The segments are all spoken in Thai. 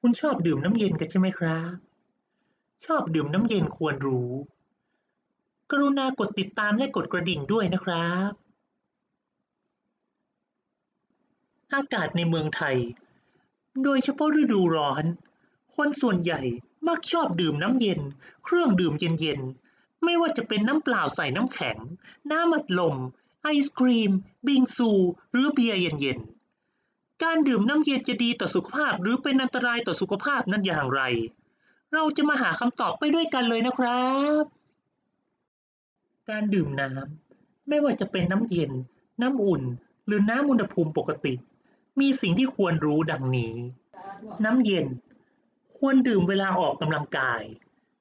คุณชอบดื่มน้ำเย็นกันใช่ไหมครับ ชอบดื่มน้ำเย็นควรรู้ กรุณากดติดตามและกดกระดิ่งด้วยนะครับ อากาศในเมืองไทย โดยเฉพาะฤดูร้อน คนส่วนใหญ่มักชอบดื่มน้ำเย็น เครื่องดื่มเย็นๆ ไม่ว่าจะเป็นน้ำเปล่าใส่น้ำแข็ง น้ำอัดลม ไอศกรีม บิงซู หรือเบียร์เย็นๆ การดื่มน้ำเย็นจะดีต่อสุขภาพ หรือเป็นอันตรายต่อสุขภาพนั้นอย่างไร เราจะมาหาคำตอบไปด้วยกันเลยนะครับ การดื่มน้ำไม่ว่าจะเป็นน้ำเย็น น้ำอุ่น หรือน้ำอุณหภูมิปกติ มีสิ่งที่ควรรู้ดังนี้ น้ำเย็น ควรดื่มเวลาออกกำลังกาย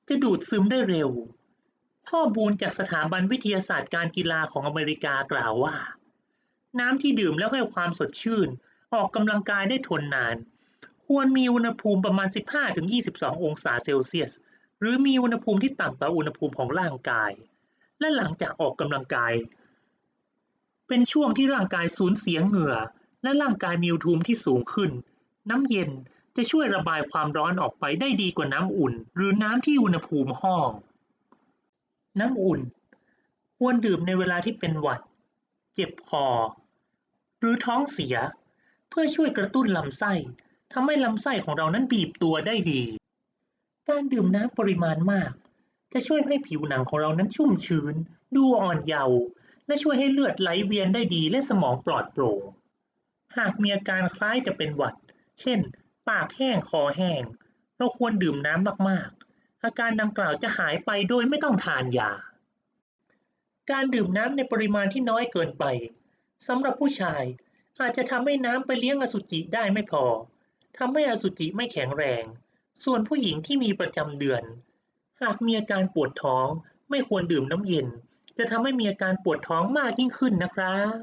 จะดูดซึมได้เร็ว ข้อมูลจากสถาบันวิทยาศาสตร์การกีฬาของอเมริกากล่าวว่า น้ำที่ดื่มแล้วให้ความสดชื่น ออกกำลังกายได้ทนนาน ควรมีอุณหภูมิประมาณ 15-22 องศาเซลเซียส หรือมีอุณหภูมิที่ต่ำกว่าอุณหภูมิของร่างกาย และหลังจากออกกำลังกาย เป็นช่วงที่ร่างกายสูญเสียเหงื่อ และร่างกายมีอุณหภูมิที่สูงขึ้น น้ำเย็นจะช่วยระบายความร้อนออกไปได้ดีกว่าน้ำอุ่น หรือน้ำที่อุณหภูมิห้อง น้ำอุ่น ควรดื่มในเวลาที่เป็นหวัด เจ็บคอ หรือท้องเสีย เพื่อช่วยกระตุ้นลำไส้ทำให้ลำไส้ของเรานั้นบีบตัวได้ดี การดื่มน้ำปริมาณมาก จะช่วยให้ผิวหนังของเรานั้นชุ่มชื้น ดูอ่อนเยาว์และช่วยให้เลือดไหลเวียนได้ดีและสมองปลอดโปร่ง หากมีอาการคล้ายจะเป็นหวัด เช่น ปากแห้งคอแห้ง เราควรดื่มน้ำมากๆ อาการดังกล่าวจะหายไปโดยไม่ต้องทานยา การดื่มน้ำในปริมาณที่น้อยเกินไปสำหรับผู้ชาย อาจจะทำให้น้ำไปเลี้ยงอสุจิได้ไม่พอทำให้อสุจิไม่แข็งแรง ส่วนผู้หญิงที่มีประจำเดือน หากมีอาการปวดท้องไม่ควรดื่มน้ำเย็น จะทำให้มีอาการปวดท้องมากยิ่งขึ้นนะครับ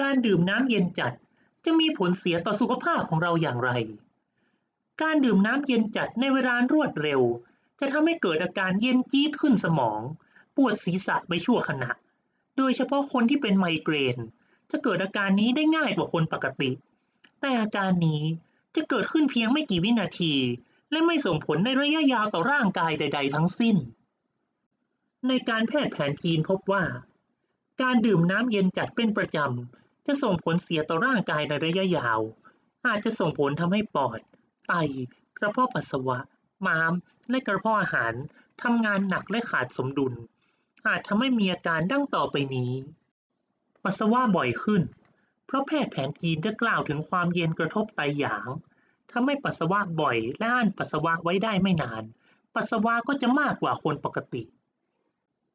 การดื่มน้ำเย็นจัดจะมีผลเสียต่อสุขภาพของเราอย่างไร การดื่มน้ำเย็นจัดในเวลารวดเร็ว จะทำให้เกิดอาการเย็นจี๊ดขึ้นสมอง ปวดศีรษะไปชั่วขณะ โดยเฉพาะคนที่เป็นไมเกรน จะเกิดอาการนี้ได้ง่ายกว่าคนปกติ แต่อาการนี้จะเกิดขึ้นเพียงไม่กี่วินาที และไม่ส่งผลในระยะยาวต่อร่างกายใด ๆ ทั้งสิ้น ในการแพทย์แผนจีนพบว่า การดื่มน้ำเย็นจัดเป็นประจำจะส่งผลเสียต่อร่างกายในระยะยาว อาจจะส่งผลทำให้ปอด ไต กระเพาะปัสสาวะ ม้าม และกระเพาะอาหารทำงานหนักและขาดสมดุล อาจทำให้มีอาการดังต่อไปนี้ ปัสสาวะบ่อยขึ้น เพราะแพทย์แผนจีนจะกล่าวถึงความเย็นกระทบไตหยางทำให้ปัสสาวะบ่อยและอั้นปัสสาวะไว้ได้ไม่นาน ปัสสาวะก็จะมากกว่าคนปกติ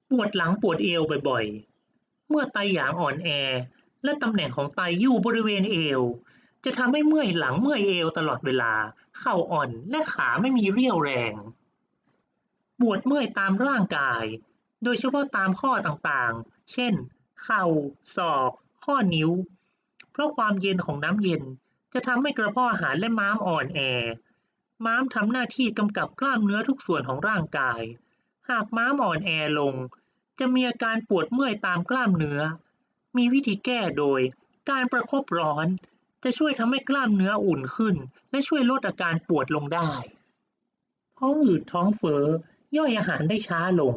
ปวดหลังปวดเอวบ่อยๆ เมื่อไตหยางอ่อนแอ และตำแหน่งของไตอยู่บริเวณเอว จะทำให้เมื่อยหลังเมื่อยเอวตลอดเวลา เข่าอ่อนและขาไม่มีเรี่ยวแรง ปวดเมื่อยตามร่างกาย โดยเฉพาะตามข้อต่างๆ เช่น เข่า ศอก ข้อนิ้ว เพราะความเย็นของน้ำเย็นจะทำให้กระเพาะอาหารและม้ามอ่อนแอ ม้ามทำหน้าที่กำกับกล้ามเนื้อทุกส่วนของร่างกาย หากม้ามอ่อนแอลง จะมีอาการปวดเมื่อยตามกล้ามเนื้อ มีวิธีแก้โดย การประคบร้อน จะช่วยทำให้กล้ามเนื้ออุ่นขึ้น และช่วยลดอาการปวดลงได้ท้องอืดท้องเฟ้อย่อยอาหารได้ช้าลง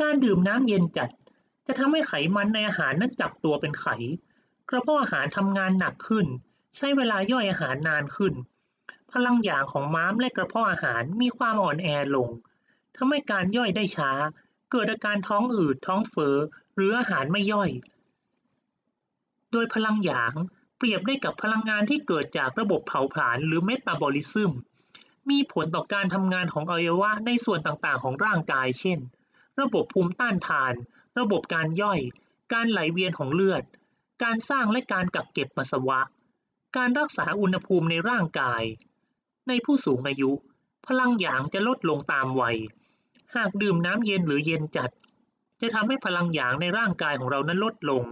การดื่มน้ำเย็นจัด จะทำให้ไขมันในอาหารนั้นจับตัวเป็นไข กระเพาะอาหารทำงานหนักขึ้น ใช้เวลาย่อยอาหารนานขึ้น พลังหยางของม้ามและกระเพาะอาหารมีความอ่อนแอลงทำให้การย่อยได้ช้า เกิดอาการท้องอืดท้องเฟ้อหรืออาหารไม่ย่อย โดยพลังหยางเปรียบได้กับพลังงานที่เกิดจากระบบเผาผลาญหรือเมตาบอลิซึมมีผลต่อการทำงานของอวัยวะในส่วนต่างๆ ของร่างกาย เช่น ระบบภูมิต้านทาน ระบบการย่อย การไหลเวียนของเลือด การสร้างและการกักเก็บปัสสาวะ การรักษาอุณหภูมิในร่างกาย ในผู้สูงอายุ พลังหยางจะลดลงตามวัย หากดื่มน้ำเย็นหรือเย็นจัด จะทำให้พลังหยางในร่างกายของเรานั้นลดลง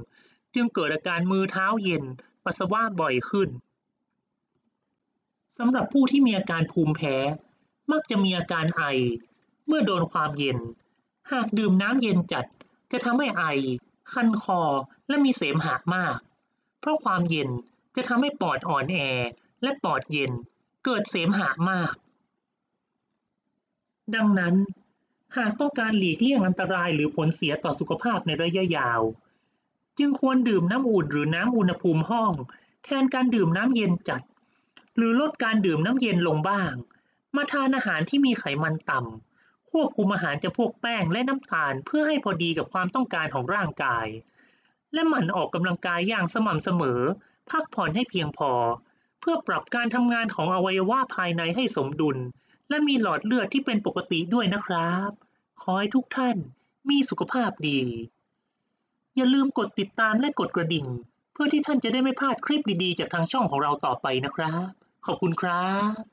จึงเกิดอาการมือเท้าเย็น ปัสสาวะบ่อยขึ้นสำหรับผู้ที่มีอาการภูมิแพ้ มักจะมีอาการไอ เมื่อโดนความเย็น หากดื่มน้ำเย็นจัดจะทำให้ไอ คันคอ และมีเสมหะมาก เพราะความเย็นจะทำให้ปอดอ่อนแอและปอดเย็นเกิดเสมหะมาก ดังนั้น หากต้องการหลีกเลี่ยงอันตรายหรือผลเสียต่อสุขภาพในระยะยาว จึงควรดื่มน้ำอุ่นหรือน้ำอุณหภูมิห้อง แทนการดื่มน้ำเย็นจัด หรือลดการดื่มน้ำเย็นลงบ้าง มาทานอาหารที่มีไขมันต่ำ ควบคุมอาหารจำพวกแป้งและน้ำตาลเพื่อให้พอดีกับความต้องการของร่างกาย และหมั่นออกกำลังกายอย่างสม่ำเสมอ พักผ่อนให้เพียงพอ เพื่อปรับการทำงานของอวัยวะภายในให้สมดุล และมีหลอดเลือดที่เป็นปกติด้วยนะครับ ขอให้ทุกท่านมีสุขภาพดี อย่าลืมกดติดตามและกดกระดิ่ง เพื่อที่ท่านจะได้ไม่พลาดคลิปดีๆ จากทางช่องของเราต่อไปนะครับ ขอบคุณครับ